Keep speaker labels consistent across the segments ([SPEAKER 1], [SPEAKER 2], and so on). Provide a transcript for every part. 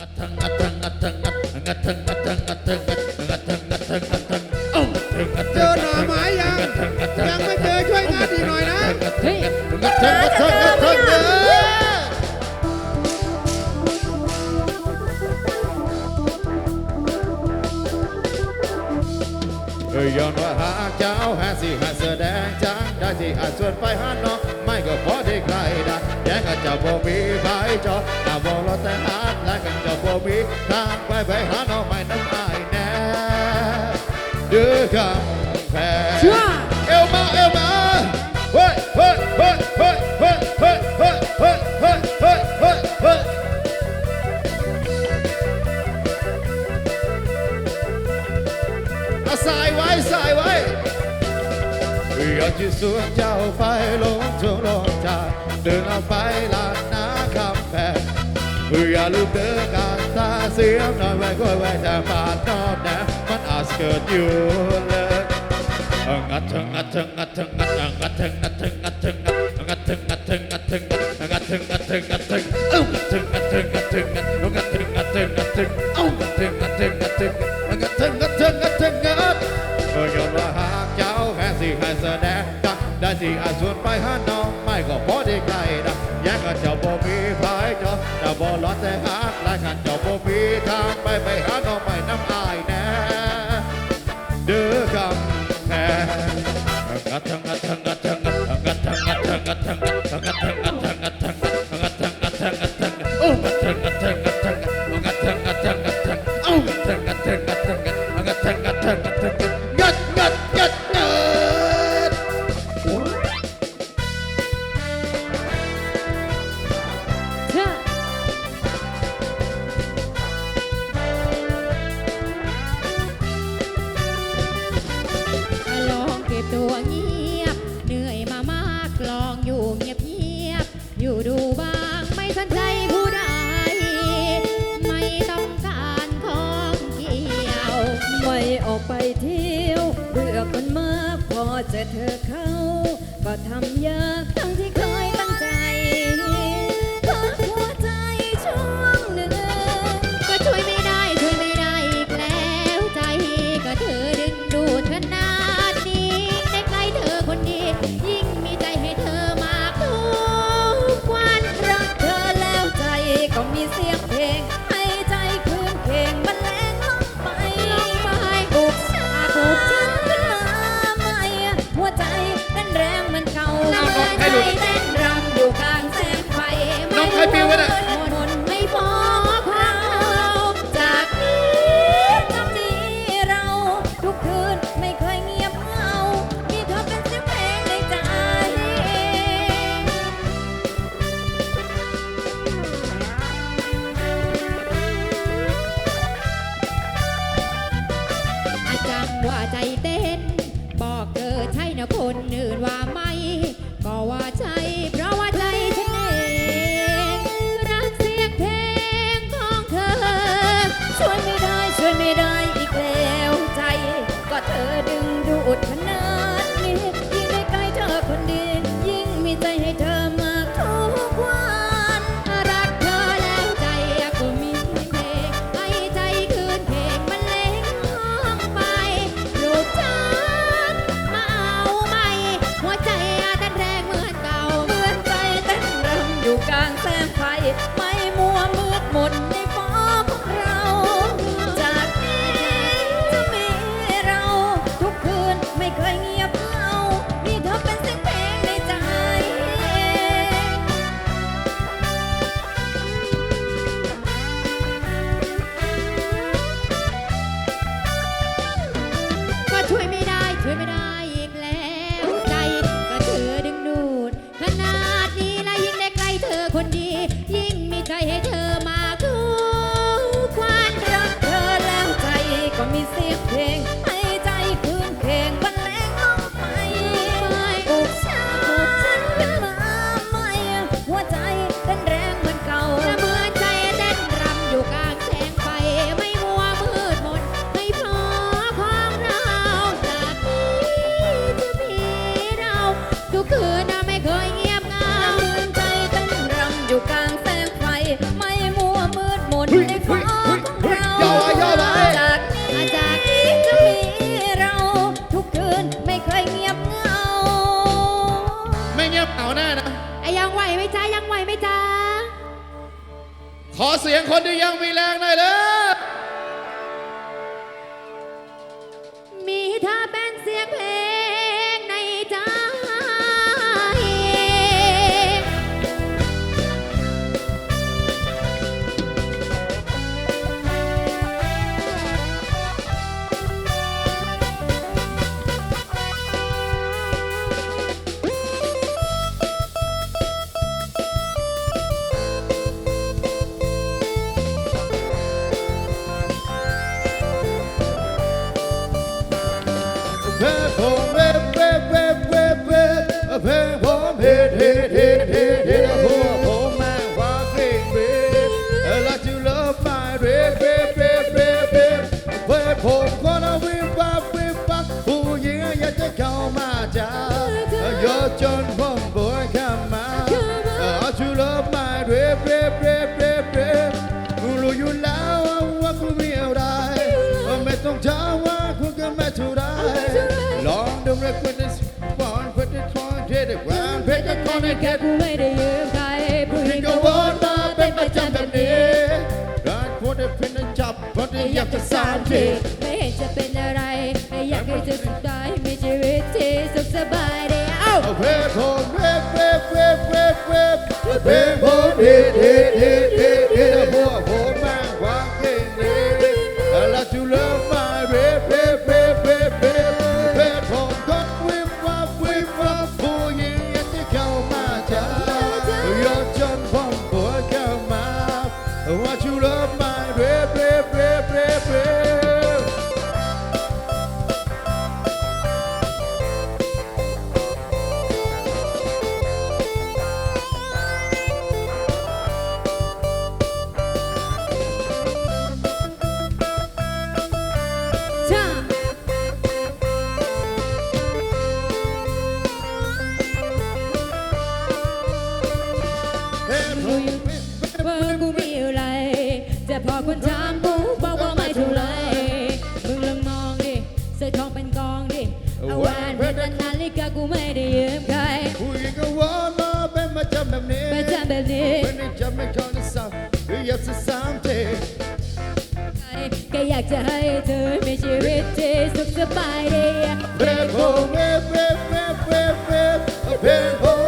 [SPEAKER 1] เจ
[SPEAKER 2] อหน่อไม้ยัง ยังไม่เจอช่วยงานอีกหน่อยนะ
[SPEAKER 1] เฮ้ยอย้อนว่าหาเจ้าหาสิหาเสือแดงจังได้สิหาส่วนไปหาน้อง ก็พอได้ใครดักแย่งกันจะบ่มีไฟจอดถ้าบ่รถแต่หาแล้วกันจะบ่มีทางไปไปหา the Madonna, man ask her you look. Ngateng, ngateng, ngateng, ngateng, ngateng, ngateng, ngateng, ngateng, ngateng, ngateng, ngateng, ngateng, ngateng, oh, ngateng, ngateng, ngateng,
[SPEAKER 3] ngateng, ngateng, ngateng, oh, ngateng, ngateng, ngateng, ngateng, ngateng, ngateng, ngat. Ở chỗ là hàng cháu hẹn gì hẹn giờ đen đã đã gì hẹn xuân bay hát nó mai có bó đi cày đã giá cả cháu bó mi phải cho đã bó lót thế hát สนใจผู้ใดไม่ต้องการของเกี่ยว
[SPEAKER 4] ไม่ออกไปเที่ยวเบื่อคนมากพอเจอเธอเข้า ก็ทำยากทั้งที่
[SPEAKER 3] happy with it. เสี
[SPEAKER 4] ยงคนที่ยังมีแร
[SPEAKER 3] งหน่อ
[SPEAKER 4] ยเล
[SPEAKER 3] ยมีถ้าเป็นเสียงเพลง
[SPEAKER 1] the ground pick a corner get ไม่ได้
[SPEAKER 3] ยืมใครผู้หญิ
[SPEAKER 1] pick
[SPEAKER 3] ง
[SPEAKER 1] a
[SPEAKER 3] ก็ one
[SPEAKER 1] มาเป็
[SPEAKER 3] น
[SPEAKER 1] ป
[SPEAKER 3] ระ
[SPEAKER 1] จำแบ
[SPEAKER 3] บ
[SPEAKER 1] นี้ร้าควรจะเป็นอันจับเพที่อยา
[SPEAKER 3] ก
[SPEAKER 1] จะสา
[SPEAKER 3] ง
[SPEAKER 1] ที
[SPEAKER 3] ไม่เห็จะเป็นอะไรอยากให้เธสุด
[SPEAKER 1] ท้า
[SPEAKER 3] ยมีชีวิตที่สุขสบาย
[SPEAKER 1] เอ้อเพลงผมเเว็บเว็เว็เว็เพลงผมดี
[SPEAKER 2] ดี
[SPEAKER 1] ดี
[SPEAKER 3] somebody. When the Jamaican song, we
[SPEAKER 1] have to
[SPEAKER 3] something.
[SPEAKER 1] Kayak jahat tu, macam itu, sok sebaik. Bebo, bebo, bebo, bebo, bebo.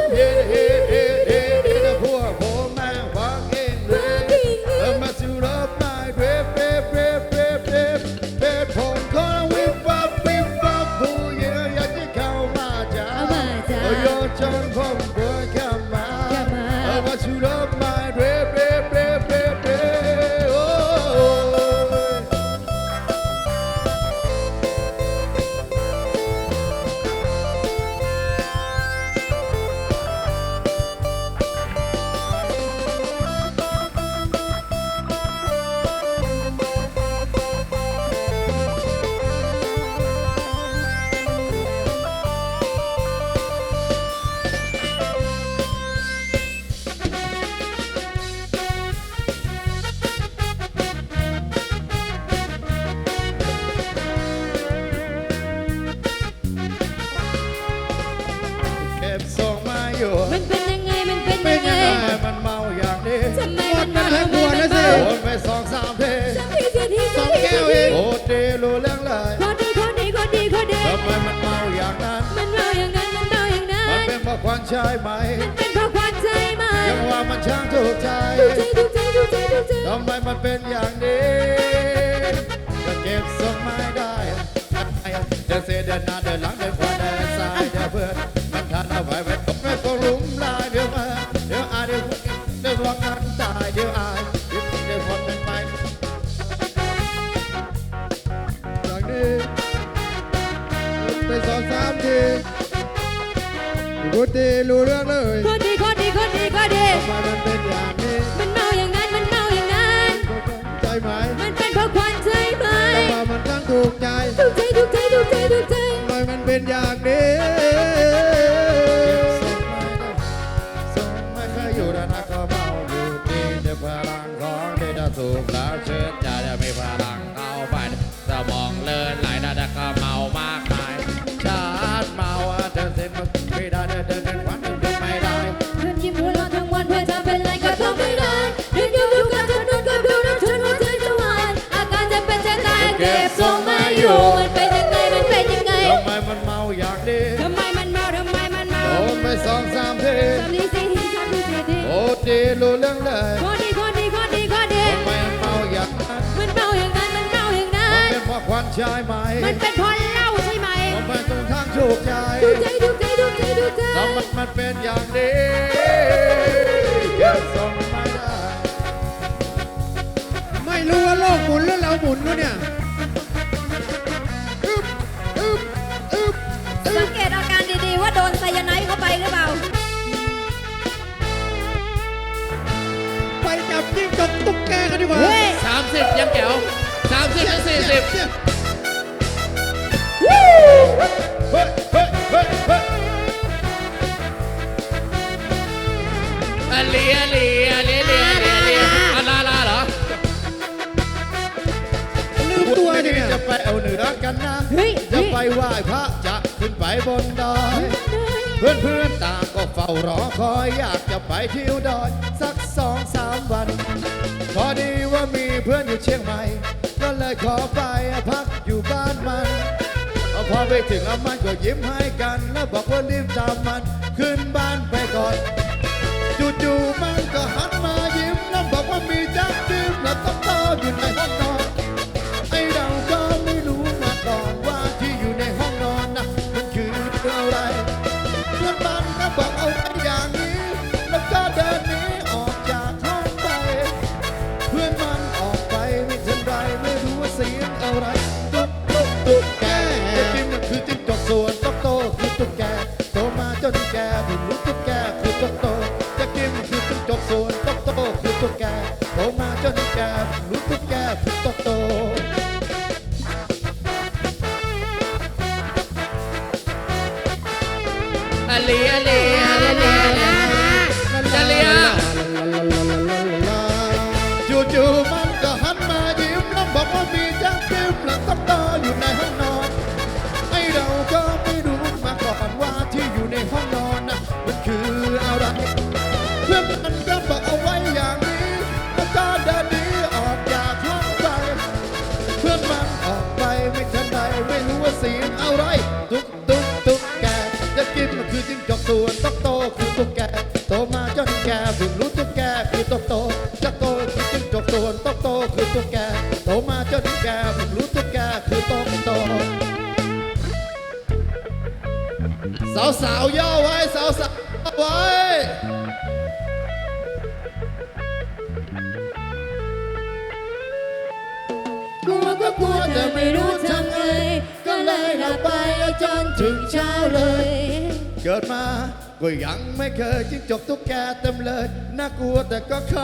[SPEAKER 1] ช่ไหม
[SPEAKER 3] มันเป็นเพราะความใจไมั
[SPEAKER 1] ยังว่ามันช่างถูกใจ
[SPEAKER 3] ดูใจดูใจดูใจดูใจ
[SPEAKER 1] ทำไมมันเป็นอย่างนี้ จะเก็บทรงไม่ได้จะเสียเดือนน้น พูดดีรู้เรื่
[SPEAKER 2] องเลย
[SPEAKER 3] คนดีคนดีคนดีคนดี
[SPEAKER 2] มันเป็นอย่างนี้
[SPEAKER 3] มันเมาอย่างนั้นมันเมาอย่างนั้น
[SPEAKER 2] ใจไหม
[SPEAKER 3] มันเป็นเพราะความใจไหม
[SPEAKER 2] ทำไมมันตั้งถูกใจ
[SPEAKER 3] ถูกใจถูกใจถูกใจถูกใจ
[SPEAKER 2] ทำไมมันเป็นอย่างนี้
[SPEAKER 1] ดีรู้เรื่องเลย
[SPEAKER 3] ข้อดีข้อดีข้อดีข้อดี
[SPEAKER 1] ทำไมมันเมาอย่างนั้น
[SPEAKER 3] มันเมาอย่างนั้นมันเมาอย่างนั้
[SPEAKER 1] มัน
[SPEAKER 3] น
[SPEAKER 1] เป็นเพราะควันใช่ไหม
[SPEAKER 3] มันเป็นเพราะเหล้าใช่ไหม
[SPEAKER 1] ทำไมต้องทางถูกใจ
[SPEAKER 3] ดูใจดูใจดูใจดูใจ
[SPEAKER 1] ทำไมมันเป็นอย่างนี้เก็บทรงไม่ได้
[SPEAKER 2] ไม่รู้ว่าโลกหมุนหรือเราหมุนวะเนี่ย อึ๊บอึ๊บอึ๊บ
[SPEAKER 4] สังเกตอาการดีๆว่าโดนไซยาไนด์เข้าไปหรือเปล่า
[SPEAKER 2] จับจิ้งจกตุ๊กแกกันดีกว่า
[SPEAKER 3] เฮ้ย
[SPEAKER 1] สามสิบยังแก้วสามสิบถึงสี่สิบ
[SPEAKER 2] เนี่ย
[SPEAKER 1] เฮ้ยเฮ้ยเฮ้ยเฮ้ยอะเลียเลียเลียเลียเลียเลียอะลาลาเหรอ
[SPEAKER 2] ลืมตัวดิเนี่ย
[SPEAKER 1] จะไปเอาเหนือกันนะ
[SPEAKER 3] เฮ้ย
[SPEAKER 1] จะไปไหว้พระจะขึ้นไปบนดอย เพื่อนเพื่อนต่างก็เฝ้ารอคอยอยากจะไปเที่ยวดอยสักสองสามวัน พอดีว่ามีเพื่อนอยู่เชียงใหม่ ก็เลยขอไปพักอยู่บ้านมันพอไปถึงแล้วมันก็ยิ้มให้กัน แล้วบอกว่ารีบตามมันขึ้นบ้านไปก่อนจู่ๆมันก็หันมายิ้มแล้วบอกว่ามีจักดื่มแล้วต้องต่ออยู่ในห้องนอนาวสาวย่อไว้สาวสาวไว้กลัวก็กลัวแต่ไม่รู้ทำไงก็เลยหลับไปจนถึงเช้าเลย เกิดมาก็ยังไม่เคยจิ้งจกตุ๊กแกเต็มเลยน่ากลัวแต่ก็ค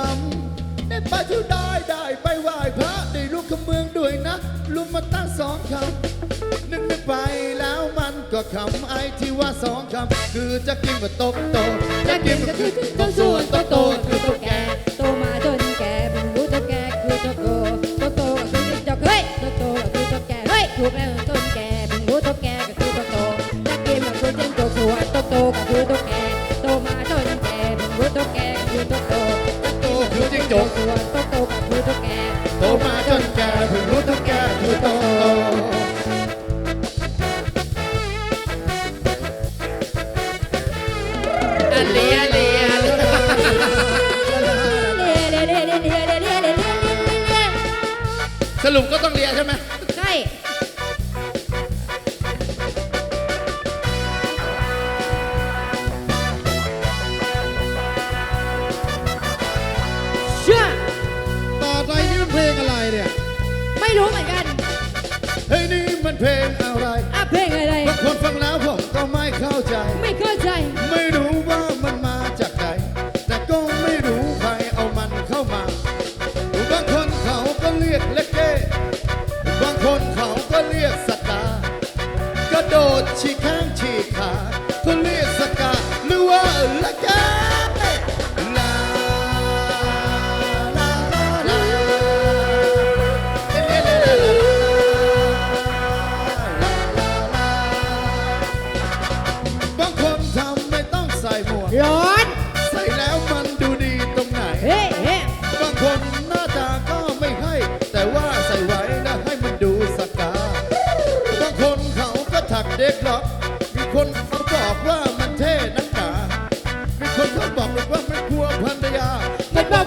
[SPEAKER 1] ำได้ไปเที่ยวได้ได้ไปไหว้พระได้ลูกขเมืองด้วยนะลุมมาตั้งสองคำนึกนึกไปแล้ว ก็คำไอ้ที่ว่าสองคำคือจะกินกับตกโตจะกินก็คือตกส่วนตกโตคือตกแก่
[SPEAKER 4] โตมาจนแก่เพิ่งรู้ตัวแก่คือตัวโตตัวโตก็คือจิ้งจกเฮ้ยตัวโตก็คือตัวแก่เฮ้ยถูกแล้วจนแก่เพิ่งรู้ตัวแก่ก็คือตัวโตและเกมก็คือจิ้งจกส่วนตัวโตก็คือตัวแก่โตมาจนแก่เพิ่งรู้ตัวแก่ก็คือตัวโตและเกมก็คือจิ้งจกส่วนตัวโตก็คือตัวแก่
[SPEAKER 1] โตมาจนแก่เพิ่งรู้ตุ๊ก รุปก็ต้องเลียใช่ไหม
[SPEAKER 3] ใช่เชื่อ
[SPEAKER 2] ต่อไปนี่มันเพลงอะไรเนี่ย
[SPEAKER 3] ไม่รู้เหมือนกัน
[SPEAKER 1] เฮ้ยนี่มันเพลงอะไร
[SPEAKER 3] อะเพลงอะไร
[SPEAKER 1] บางคนฟังแล้วผมก็ไม่เข้าใจ
[SPEAKER 3] ไม่เข้าใจ
[SPEAKER 1] ไม่ โดดฉีกแข้งฉีกขาก็เรียสกาหรือว่าลกเก้ลาลาลาลาเอ๊ะเอ๊ะเอ๊ะเอ๊ะเอ๊ะลาลาลาบางคนทำไม่ต้อง
[SPEAKER 3] ว่หมวกาต้องก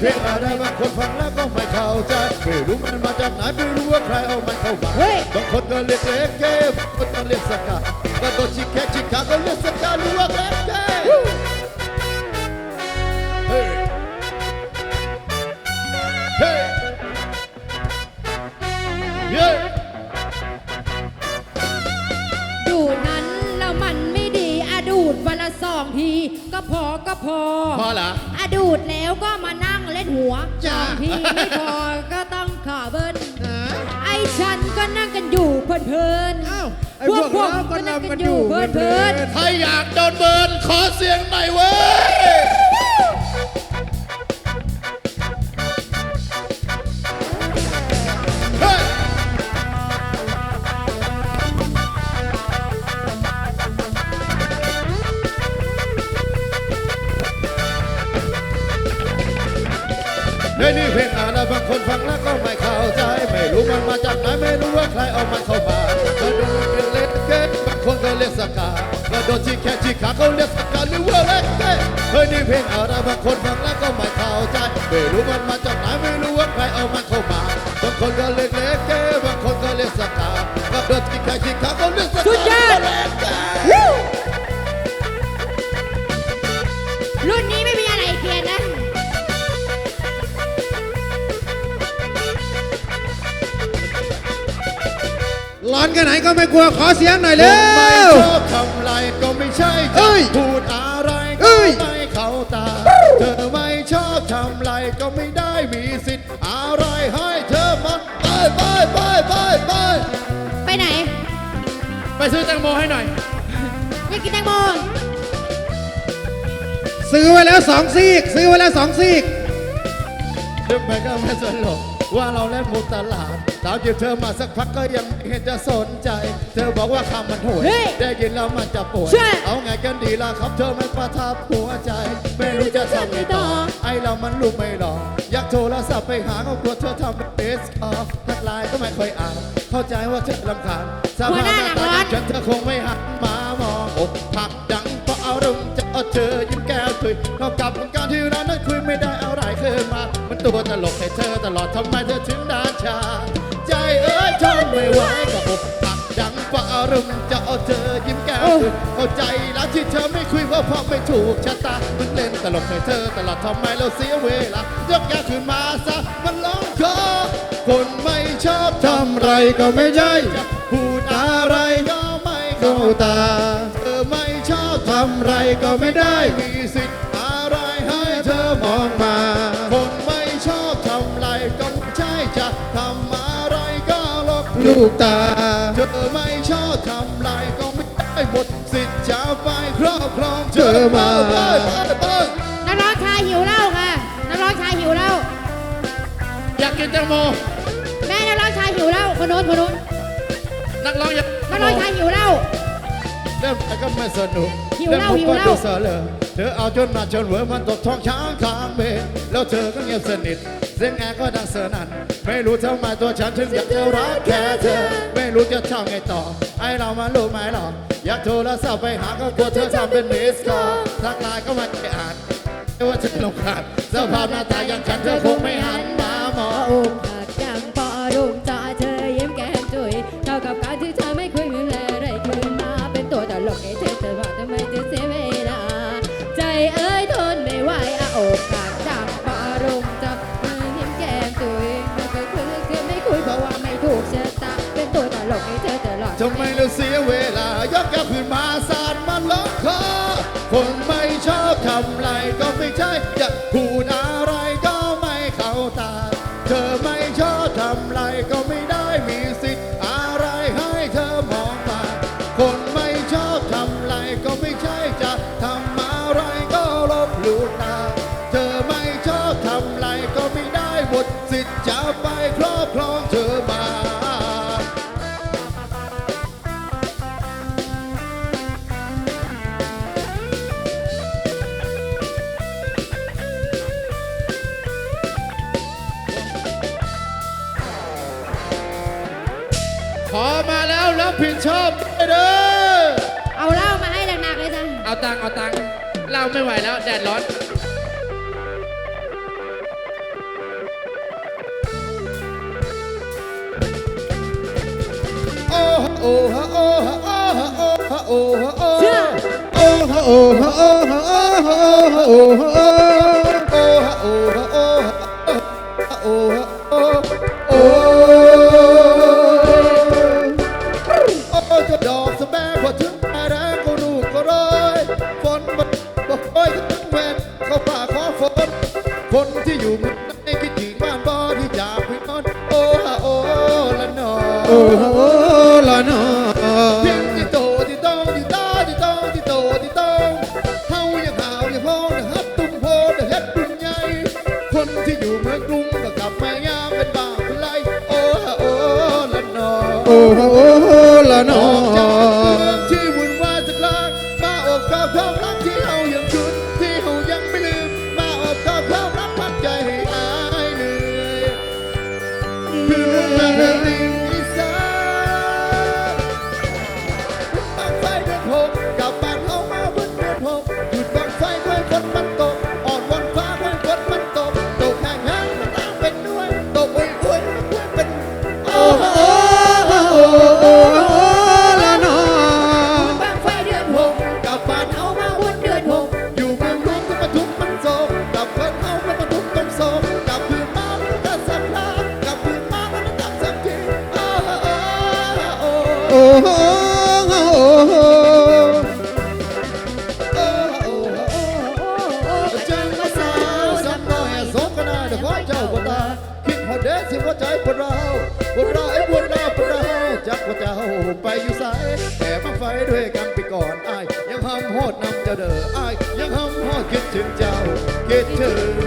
[SPEAKER 3] เลเกเฮ้
[SPEAKER 1] ยนี่เพลงอะไรบางคนฟังแล้วก็ไม่เข้าใจไม่รู้มันมาจากไหนไม่รู้ว่าใครเอามันเข้ามา
[SPEAKER 3] เฮ้ย
[SPEAKER 1] บางคนก็เรียกเล็กเก้บางคนก็เรียกสกัดก็โดนชิคแค่ชิคาก็เรียกสกัดหรือว่าเล็กเก้เฮ้ยเฮ้ยเย้
[SPEAKER 3] ดูดนั้นแล้วมันไม่ดีอะดูดวันละสองที ก็พอก็พอ
[SPEAKER 1] พอละ
[SPEAKER 3] อะดูดแล้วก็มานั่งเล่น หัวส
[SPEAKER 1] จ้า
[SPEAKER 3] องทีไม่พอก็ต้องขอเบิ้ลไอ้ฉันก็นั่งกันอยู่เพลินๆ
[SPEAKER 2] อ้าวไอ้
[SPEAKER 3] พ
[SPEAKER 2] พ
[SPEAKER 3] ว
[SPEAKER 2] ว
[SPEAKER 3] ก
[SPEAKER 2] ก
[SPEAKER 3] พวก
[SPEAKER 2] เราก็
[SPEAKER 3] ก็นั่ง
[SPEAKER 2] นำ
[SPEAKER 3] กั
[SPEAKER 2] กันน
[SPEAKER 3] อ
[SPEAKER 2] อยู่ยู่
[SPEAKER 3] เพ
[SPEAKER 2] เพ
[SPEAKER 3] ลิ
[SPEAKER 2] ลิ
[SPEAKER 3] น
[SPEAKER 2] น
[SPEAKER 1] ใครอยากโดนเบิร์นขอเสียงหน่อยเว้ย แค่ที่ขาเขาเรียกสกาหรือว่าเล็กเก้เฮ้ยนี่เพลงอะไรบางคนฟังแล้วก็ไม่เข้าใจไม่รู้มันมาจากไหนไม่รู้ว่าใครเอามันเข้ามาบางคนก็เรียกเล็กเก้บางคนก็เรียกสกาก็โดนที่แค่ที่ขาเขาเรียกสกา
[SPEAKER 3] สุดยอด
[SPEAKER 1] เล็กเก้
[SPEAKER 3] รุ่นนี้ไม่มีอะไรเปลี่ยนนะ
[SPEAKER 2] ๆร้อนแค่ไหนก็ไม่กลัวขอเสียงหน่อยเร็
[SPEAKER 1] ไม่
[SPEAKER 2] ว
[SPEAKER 1] ใช่
[SPEAKER 2] เอ้
[SPEAKER 1] จะ
[SPEAKER 2] ย
[SPEAKER 1] พูดอะไร
[SPEAKER 2] เอ้
[SPEAKER 1] ก็
[SPEAKER 2] ย
[SPEAKER 1] ไม่เข้าตา เธอไม่ชอบทำไรก็ไม่ได้มีสิทธิ์อะไรให้เธอมันไปไปไปไปไป
[SPEAKER 3] ไปไหน
[SPEAKER 1] ไปซื้อแตงโมให้หน่อย
[SPEAKER 3] อยากกินแตงโม
[SPEAKER 2] ซื้อไว้แล้วสองซีก ซื้อไว้แล้วสองซีก
[SPEAKER 1] เดินไปก็ไม่สนหรอกว่าเราเล่นมุกตลาด ตามจีบเธอมาสักพักก็ยังไม่เห็นจะสนใจ เธอบอกว่าคำมันห่วย
[SPEAKER 3] เฮ้ย
[SPEAKER 1] ได้ยินแล้วมันจะปวด
[SPEAKER 3] ใช่
[SPEAKER 1] เอาไงกันดีล่ะครับเธอไม่ประทับหัวใจ ไม่รู้จะทำไงต่อ ไอเรามันลูกไม่หลอกอยากโทรศัพท์ไปหาก็กลัวเธอทำเป็นเฟซคอลทักไลน์ก็ไม่ค่อยอ่านเข้าใจว่าเธอลำคาญสภาพหน้าตาอย่างฉันเธอคงไม่หันมามองอกหักดังเพราะอารมณ์จะเอาเธอยิ้มแก้วคุยนอกกับการที่เรานั้นคุยไม่ได้อะไรคืนมา มันตัวตลกให้เธอตลอดทำไมเธอถึงด่าชาใจเอ้ยทนไม่ไหวกับอกหักดังเพราะอารมณ์จะเอาเธอยิ้มแก้วคุยเข้าใจแล้วที่เธอไม่คุยก็เพราะไม่ถูกชะตามันเล่นตลกให้เธอตลอดทำไมเราเสียเวลายกยาขึ้นมาซะมันร้องคอคนไม่ชอบทำไรก็ไม่ใช่จะพูดอะไรก็ไม่เข้าตาเธอไม่ชอบทำไรก็ไม่ได้มีสิทธิ์ ลบ
[SPEAKER 2] ลูกตา
[SPEAKER 1] เธอไม่ชอบทำไรก็ไม่ได้หมดสิทธิ์จะไปครอบครองเธอมาไปไปไป
[SPEAKER 3] นักร้องชายหิวเหล้าค่ะนักร้องชายหิวเหล้า
[SPEAKER 1] อยากกินแตงโม
[SPEAKER 3] แม่นักร้องชายหิวเหล้าคนโน้นคนโน้น
[SPEAKER 1] นักร้องอยาก
[SPEAKER 3] นักร้องชายหิวเหล้า
[SPEAKER 1] เริ่มไปก็ไม่สนุก
[SPEAKER 3] หิวเหล้า
[SPEAKER 1] ริ่ม
[SPEAKER 3] หิวเหล้า
[SPEAKER 1] ก็ดูเสลอเธอเอาจนมาจนเหวอมันตกท้องช้างข้างเบนแล้วเธอก็เงียบสนิทเสียงแอร์ก็ดังเสนั่น ไม่รู้ทำไมตัวฉันถึงอยากจะรักแค่เธอ ไม่รู้จะทำไงต่อ ไอเรามารู้ไหมหรอ อยากโทรศัพท์ไปหาก็กลัวเธอทำเป็นมิสคอลทักไลน์ก็ไม่ได้อ่านไม่ว่าจะลงขาดสภาพหน้าตาอย่างฉันเธอคงไม่หันมามอง
[SPEAKER 3] ใช่อ
[SPEAKER 1] ยาพูดอะไรก็ไม่เข้าตา เธอไม่ชอบทำไรก็ไม่ได้มีสิทธิ์อะไรให้เธอมองมาคนไม่ชอบทำไรก็ไม่ใช่จะทำอะไรก็ลบหลู่ตา เธอไม่ชอบทำไรก็ไม่ได้หมดสิทธิ์จะไปครอบครองเธอมา ผิดชอบเด้อ
[SPEAKER 3] เอาเล่ามาให้หนักๆเลยจ้ะ
[SPEAKER 1] เอาตังเอาตังเล่าไม่ไหวแล้ว แดดร้อน โอ้โหโอ้โหโอ้โอ้ฮะโอ้ฮะโอ้ฮะโอ้โหโอ้โหโอ้โหโอ้โห ว่าเจ้าไปอยู่สายแต่มาไฟด้วยกันไปก่อนอายยังห้ำโหดนำเจ้าเด้ออายยังห้ำโหดคิดถึงเจ้าคิดถึง